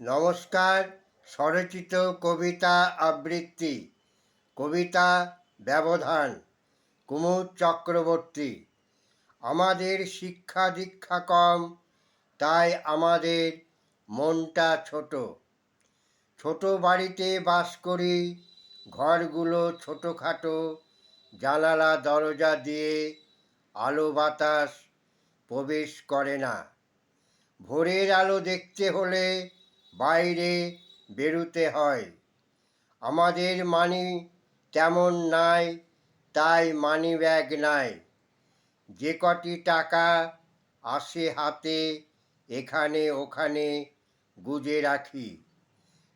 নমস্কার, স্বরচিত কবিতা আবৃত্তি, কবিতা ব্যবধান, কুমুদ চক্রবর্তী। আমাদের শিক্ষা দীক্ষা কম, তাই আমাদের মনটা ছোট। ছোট বাড়িতে বাস করি, ঘরগুলো ছোটোখাটো, জানালা, দরজা দিয়ে আলো বাতাস প্রবেশ করে না। ভোরের আলো দেখতে হলে বাইরে বেরুতে হয়। আমাদের মানি তেমন নাই, তাই মানি ব্যাগ নাই। যে কটি টাকা আসে হাতে, এখানে ওখানে গুজে রাখি।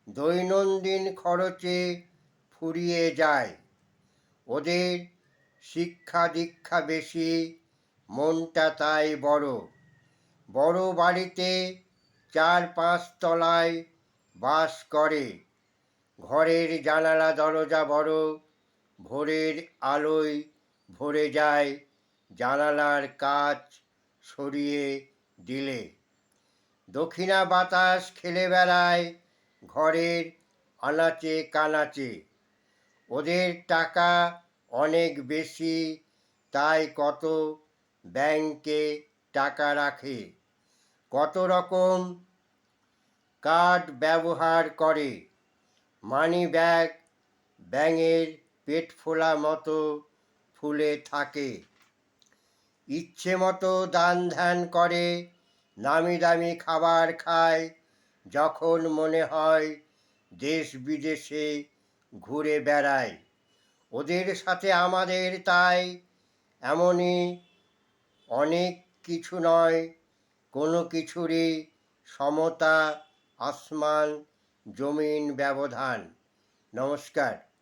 দৈনন্দিন খরচে ফুরিয়ে যায়। ওদের শিক্ষা দীক্ষা বেশি, মনটা তাই বড়। বড় বাড়িতে চার পাঁচ তলায় বাস করে। ঘরের জানালা দরজা বড়, ভোরের আলোয় ভরে যায় জানালার কাচ সরিয়ে দিলে। দক্ষিণা বাতাস খেলে বেড়ায় ঘরের আনাচে কানাচে। ওদের টাকা অনেক বেশি, তাই কত ব্যাংকে টাকা রাখে। কত রকম কার্ড ব্যবহার করে? মানি ব্যাগ ব্যাঙের পেট ফোলা মতো ফুলে থাকে। ইচ্ছে মতো দান ধ্যান করে, নামি দামি খাবার খায়, যখন মনে হয় দেশ বিদেশে ঘুরে বেড়ায়। ওদের সাথে আমাদের তাই, এমনই অনেক কিছু নয়। কোনো কিছুরই সমতা আসমান জমিন ব্যবধান। নমস্কার।